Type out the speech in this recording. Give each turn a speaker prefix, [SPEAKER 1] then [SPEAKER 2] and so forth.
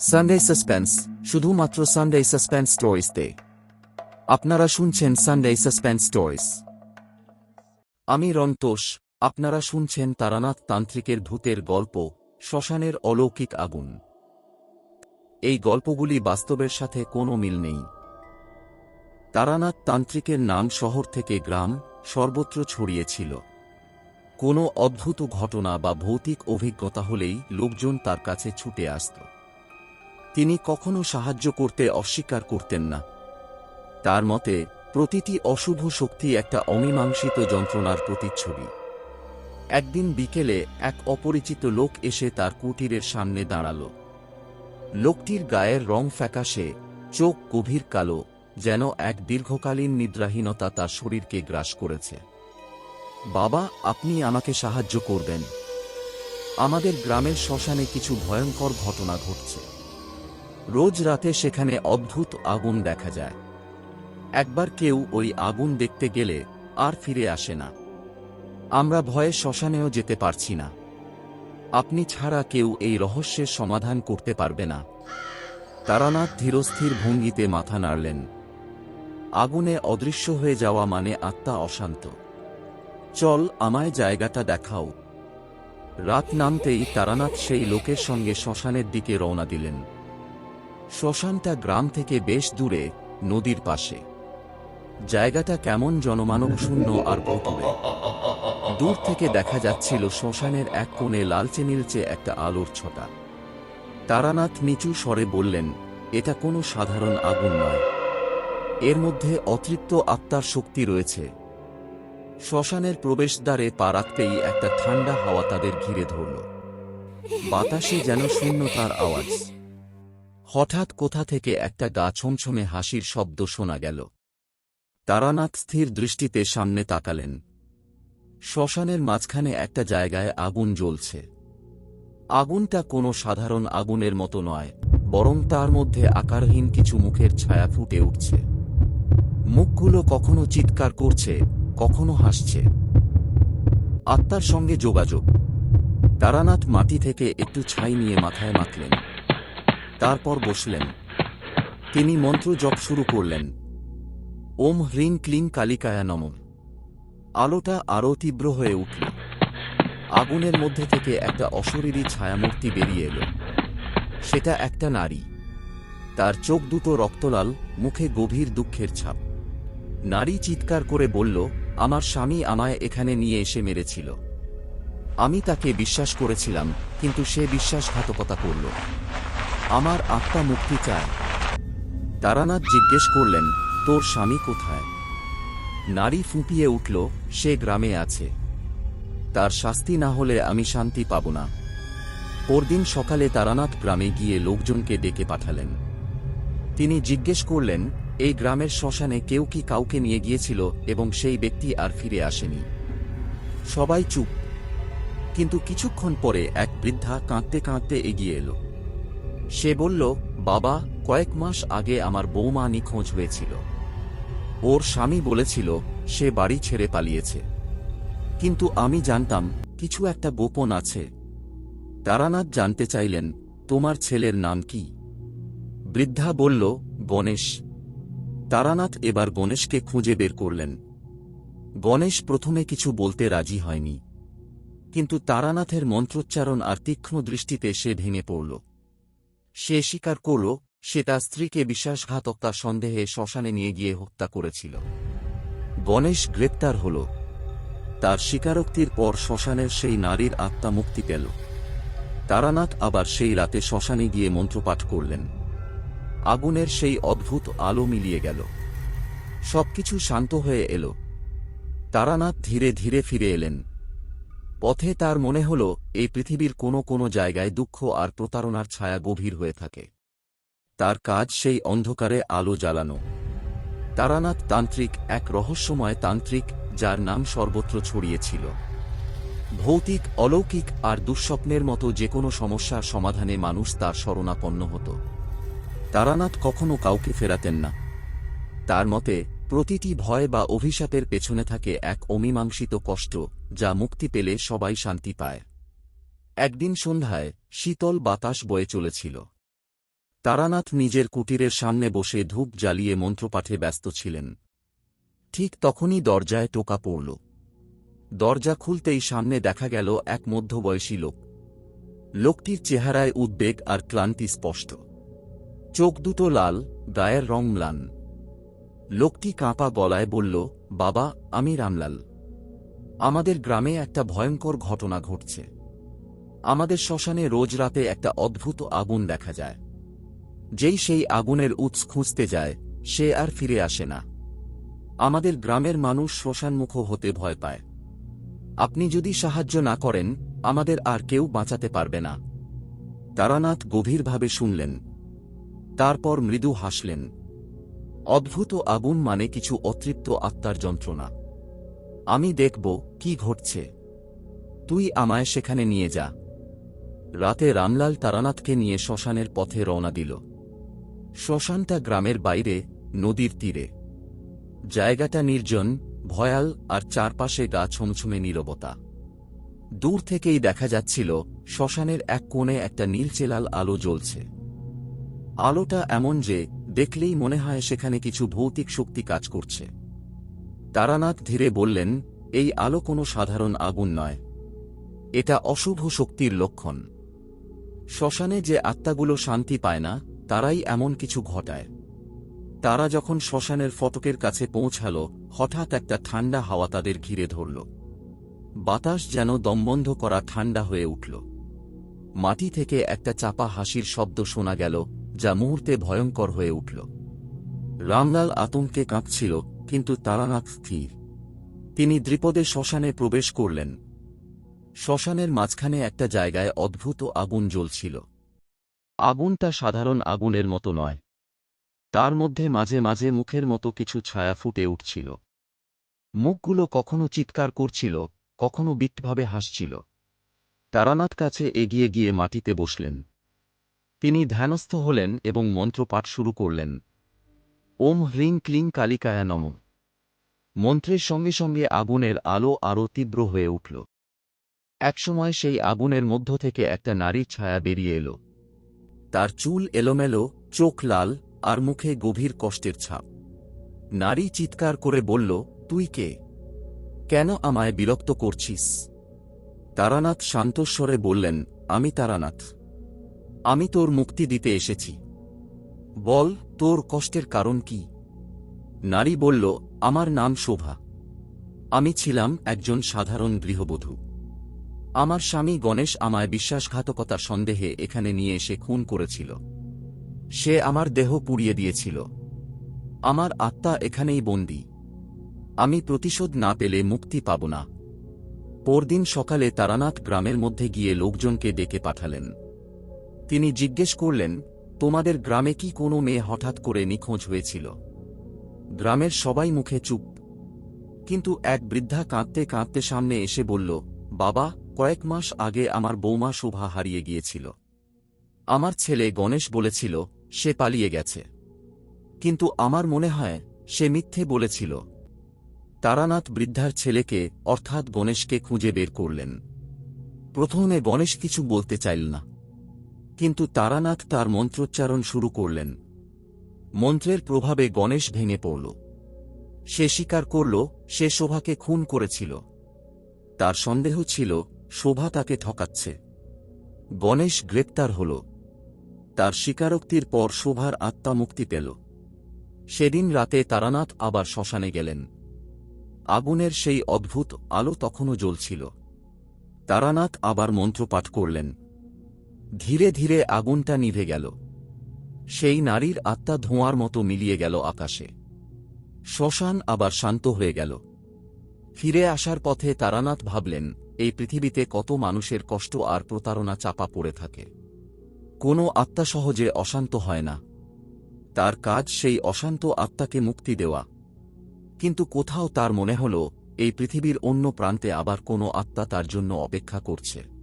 [SPEAKER 1] Sunday suspense শুধুমাত্র Sunday suspense স্টোরিজতে আপনারা শুনছেন সানডে সাসপেন্স স্টোরিজ আমি রন্তোষ, আপনারা শুনছেন তারানাথ তান্ত্রিকের ভূতের গল্প, শ্মশানের অলৌকিক আগুন। এই গল্পগুলি বাস্তবের সাথে কোনো মিল নেই। তারানাথ তান্ত্রিকের নাম শহর থেকে গ্রাম, সর্বত্র ছড়িয়েছিল কোনো অদ্ভুত ঘটনা বা ভৌতিক অভিজ্ঞতা হলেই লোকজন তার কাছে ছুটে আসত। তিনি কখনো সাহায্য করতে অস্বীকার করতেন না। তার মতে, প্রতিটি অশুভ শক্তি একটা অমীমাংসিত যন্ত্রণার প্রতিচ্ছবি। একদিন বিকেলে এক অপরিচিত লোক এসে তার কুটিরের সামনে দাঁড়াল। লোকটির গায়ের রং ফ্যাকাশে, চোখ গভীর কালো, যেন এক দীর্ঘকালীন নিদ্রাহীনতা তার শরীরকে গ্রাস করেছে। বাবা, আপনি আমাকে সাহায্য করবেন। আমাদের গ্রামের শ্মশানে কিছু ভয়ঙ্কর ঘটনা ঘটছে। রোজ রাতে সেখানে অদ্ভুত আগুন দেখা যায়। একবার কেউ ওই আগুন দেখতে গেলে আর ফিরে আসে না। আমরা ভয়ে শ্মশানেও যেতে পারছি না। আপনি ছাড়া কেউ এই রহস্যের সমাধান করতে পারবে না। তারানাথ ধীরস্থির ভঙ্গিতে মাথা নাড়লেন। আগুনে অদৃশ্য হয়ে যাওয়া মানে আত্মা অশান্ত। চল আমায় জায়গাটা দেখাও। রাত নামতেই তারানাথ সেই লোকের সঙ্গে শ্মশানের দিকে রওনা দিলেন। শ্মশানটা গ্রাম থেকে বেশ দূরে, নদীর পাশে। জায়গাটা কেমন জনমানব শূন্য আর ভুতুরে দূর থেকে দেখা যাচ্ছিল শ্মশানের এক কোণে লালচে নীলচে একটা আলোর ছটা। তারানাথ নিচু স্বরে বললেন, এটা কোনো সাধারণ আগুন নয়। এর মধ্যে অতৃপ্ত আত্মার শক্তি রয়েছে। শ্মশানের প্রবেশদ্বারে পা রাখতেই একটা ঠান্ডা হাওয়া তাদের ঘিরে ধরল। বাতাসে যেন শূন্যতার আওয়াজ। হঠাৎ কোথা থেকে একটা গা ছমছমে হাসির শব্দ শোনা গেল। তারানাথ স্থির দৃষ্টিতে সামনে তাকালেন। শ্মশানের মাঝখানে একটা জায়গায় আগুন জ্বলছে। আগুনটা কোনো সাধারণ আগুনের মতো নয়, বরং তার মধ্যে আকারহীন কিছু মুখের ছায়া ফুটে উঠছে। মুখগুলো কখনো চিৎকার করছে কখনো হাসছে। আত্মার সঙ্গে যোগাযোগ। তারানাথ মাটি থেকে একটু ছাই নিয়ে মাথায় মাখলেন। তারপর বসলেন। তিনি মন্ত্র জপ শুরু করলেন। ওম হ্রিং ক্লিং কালিকায়া নম। আলোটা আরও তীব্র হয়ে উঠল। আগুনের মধ্যে থেকে একটা অশরীরী ছায়ামূর্তি বেরিয়ে এলো। সেটা একটা নারী। তার চোখ দুটো রক্তলাল, মুখে গভীর দুঃখের ছাপ। নারী চিৎকার করে বলল আমার স্বামী আমায় এখানে নিয়ে এসে মেরেছিল। আমি তাকে বিশ্বাস করেছিলাম, কিন্তু সে বিশ্বাসঘাতকতা করল। আমার আত্মা মুক্তি চায়। তারানাথ জিজ্ঞেস করলেন, তোর স্বামী কোথায়? নারী ফুঁপিয়ে উঠল, সে গ্রামে আছে। তার শাস্তি না হলে আমি শান্তি পাব না। পরদিন সকালে তারানাথ গ্রামে গিয়ে লোকজনকে ডেকে পাঠালেন। তিনি জিজ্ঞেস করলেন এই গ্রামের শ্মশানে কেউ কি কাউকে নিয়ে গিয়েছিল এবং সেই ব্যক্তি আর ফিরে আসেনি। সবাই চুপ। কিন্তু কিছুক্ষণ পরে এক বৃদ্ধা কাঁদতে কাঁদতে এগিয়ে এলো। সে বলল, বাবা, কয়েক মাস আগে আমার বৌমা নিখোঁজ হয়েছিল। ওর স্বামী বলেছিল, সে বাড়ি ছেড়ে পালিয়েছে। কিন্তু আমি জানতাম, কিছু একটা গোপন আছে। তারানাথ জানতে চাইলেন, তোমার ছেলের নাম কি? বৃদ্ধা বলল, গণেশ। তারানাথ এবার গণেশকে খুঁজে বের করলেন। গণেশ প্রথমে কিছু বলতে রাজি হয়নি। কিন্তু তারানাথের মন্ত্রোচ্চারণ আর তীক্ষ্ণ দৃষ্টিতে সে ভেঙে পড়ল। সে স্বীকার করল, সে তার স্ত্রীকে বিশ্বাসঘাতকতা সন্দেহে শ্মশানে নিয়ে গিয়ে হত্যা করেছিল। গণেশ গ্রেপ্তার হল। তার স্বীকারোক্তির পর শ্মশানের সেই নারীর আত্মা মুক্তি পেল। তারানাথ আবার সেই রাতে শ্মশানে গিয়ে মন্ত্রপাঠ করলেন। আগুনের সেই অদ্ভুত আলো মিলিয়ে গেল। সবকিছু শান্ত হয়ে এল। তারানাথ ধীরে ধীরে ফিরে এলেন। পথে তার মনে হল, এই পৃথিবীর কোনো কোনো জায়গায় দুঃখ আর প্রতারণার ছায়া গভীর হয়ে থাকে। তার কাজ সেই অন্ধকারে আলো জ্বালানো। তারানাথ তান্ত্রিক, এক রহস্যময় তান্ত্রিক, যার নাম সর্বত্র ছড়িয়েছিল ভৌতিক, অলৌকিক আর দুঃস্বপ্নের মতো যে কোনো সমস্যার সমাধানে মানুষ তার শরণাপন্ন হতো। তারানাথ কখনো কাউকে ফেরাতেন না। তার মতে, প্রতিটি ভয় বা অভিশাপের পেছনে থাকে এক অমীমাংসিত কষ্ট, যা মুক্তি পেলে সবাই শান্তি পায়। একদিন সন্ধ্যায় শীতল বাতাস বয়ে চলেছিল। তারানাথ নিজের কুটিরের সামনে বসে ধূপ জ্বালিয়ে মন্ত্রপাঠে ব্যস্ত ছিলেন। ঠিক তখনই দরজায় টোকা পড়ল। দরজা খুলতেই সামনে দেখা গেল এক মধ্যবয়সী লোক। লোকটির চেহারায় উদ্বেগ আর ক্লান্তি স্পষ্ট। চোখ দুটো লাল, গায়ের রং ম্লান। লোকটি কাঁপা গলায় বলল, বাবা, আমি রামলাল। আমাদের গ্রামে একটা ভয়ঙ্কর ঘটনা ঘটছে। আমাদের শ্মশানে রোজ রাতে একটা অদ্ভুত আগুন দেখা যায়। যেই সেই আগুনের উৎস খুঁজতে যায়, সে আর ফিরে আসে না। আমাদের গ্রামের মানুষ শ্মশানমুখ হতে ভয় পায়। আপনি যদি সাহায্য না করেন, আমাদের আর কেউ বাঁচাতে পারবে না। তারানাথ গভীরভাবে শুনলেন। তারপর মৃদু হাসলেন। অদ্ভুত আগুন মানে কিছু অতৃপ্ত আত্মার যন্ত্রণা। আমি দেখব কি ঘটছে। তুই আমায় সেখানে নিয়ে যা। রাতে রামলাল তারানাথকে নিয়ে শ্মশানের পথে রওনা দিল। শ্মশানটা গ্রামের বাইরে, নদীর তীরে। জায়গাটা নির্জন, ভয়াল আর চারপাশে গা ছমছমে নীরবতা। দূর থেকেই দেখা যাচ্ছিল, শ্মশানের এক কোণে একটা নীলচেলাল আলো জ্বলছে। আলোটা এমন যে, দেখলেই মনে হয় সেখানে কিছু ভৌতিক শক্তি কাজ করছে। তারানাথ ধীরে বললেন, এই আলো কোনো সাধারণ আগুন নয়। এটা অশুভ শক্তির লক্ষণ। শ্মশানে যে আত্মাগুলো শান্তি পায় না, তারাই এমন কিছু ঘটায়। তারা যখন শ্মশানের ফটকের কাছে পৌঁছাল, হঠাৎ একটা ঠান্ডা হাওয়া তাদের ঘিরে ধরল। বাতাস যেন দমবন্ধ করা ঠান্ডা হয়ে উঠল। মাটি থেকে একটা চাপা হাসির শব্দ শোনা গেল যা মুহূর্তে ভয়ঙ্কর হয়ে উঠল। রামলাল আতঙ্কে কাঁপছিল, কিন্তু তারানাথ স্থির। তিনি দ্রিপদে শ্মশানে প্রবেশ করলেন। শ্মশানের মাঝখানে একটা জায়গায় অদ্ভুত আগুন জ্বলছিল। আগুনটা সাধারণ আগুনের মতো নয়। তার মধ্যে মাঝে মাঝে মুখের মতো কিছু ছায়া ফুটে উঠছিল। মুখগুলো কখনো চিৎকার করছিল, কখনো বিটভাবে হাসছিল। তারানাথ কাছে এগিয়ে গিয়ে মাটিতে বসলেন। তিনি ধ্যানস্থ হলেন এবং মন্ত্রপাঠ শুরু করলেন। ওম হ্রিং ক্লিং কালিকায়া নম। মন্ত্রের সঙ্গে সঙ্গে আগুনের আলো আরও তীব্র হয়ে উঠল। একসময় সেই আগুনের মধ্য থেকে একটা নারীর ছায়া বেরিয়ে এলো। তার চুল এলোমেলো, চোখ লাল আর মুখে গভীর কষ্টের ছাপ। নারী চিৎকার করে বলল, তুই কে? কেন আমায় বিরক্ত করছিস? তারানাথ শান্তস্বরে বললেন, আমি তারানাথ। আমি তোর মুক্তি দিতে এসেছি। বল, তোর কষ্টের কারণ কি? নারী বলল, আমার নাম শোভা। আমি ছিলাম একজন সাধারণ গৃহবধূ। আমার স্বামী গণেশ আমায় বিশ্বাসঘাতকতার সন্দেহে এখানে নিয়ে এসে খুন করেছিল। সে আমার দেহ পুড়িয়ে দিয়েছিল। আমার আত্মা এখানেই বন্দী। আমি প্রতিশোধ না পেলে মুক্তি পাব না। পরদিন সকালে তারানাথ গ্রামের মধ্যে গিয়ে লোকজনকে ডেকে পাঠালেন। তিনি জিজ্ঞেস করলেন, তোমাদের গ্রামে কি কোনো মেয়ে হঠাৎ করে নিখোঁজ হয়েছিল? গ্রামের সবাই মুখে চুপ। কিন্তু এক বৃদ্ধা কাঁদতে কাঁদতে সামনে এসে বলল, বাবা, কয়েক মাস আগে আমার বৌমা শোভা হারিয়ে গিয়েছিল। আমার ছেলে গণেশ বলেছিল, সে পালিয়ে গেছে। কিন্তু আমার মনে হয়, সে মিথ্যে বলেছিল। তারানাথ বৃদ্ধার ছেলেকে, অর্থাৎ গণেশকে খুঁজে বের করলেন। প্রথমে গণেশ কিছু বলতে চাইল না। কিন্তু তারানাথ তার মন্ত্রোচ্চারণ শুরু করলেন। মন্ত্রের প্রভাবে গণেশ ভেঙে পড়ল। সে স্বীকার করল, সে শোভাকে খুন করেছিল। তার সন্দেহ ছিল, শোভা তাকে ঠকাচ্ছে। গণেশ গ্রেপ্তার হল। তার স্বীকারোক্তির পর শোভার আত্মা মুক্তি পেল। সেদিন রাতে তারানাথ আবার শ্মশানে গেলেন। আগুনের সেই অদ্ভুত আলো তখনও জ্বলছিল। তারানাথ আবার মন্ত্রপাঠ করলেন। ধীরে ধীরে আগুনটা নিভে গেল। সেই নারীর আত্মা ধোঁয়ার মতো মিলিয়ে গেল আকাশে। শ্মশান আবার শান্ত হয়ে গেল। ফিরে আসার পথে তারানাথ ভাবলেন, এই পৃথিবীতে কত মানুষের কষ্ট আর প্রতারণা চাপা পড়ে থাকে। কোনো আত্মা সহজে অশান্ত হয় না। তার কাজ সেই অশান্ত আত্মাকে মুক্তি দেওয়া। কিন্তু কোথাও তার মনে হল, এই পৃথিবীর অন্য প্রান্তে আবার কোনো আত্মা তার জন্য অপেক্ষা করছে।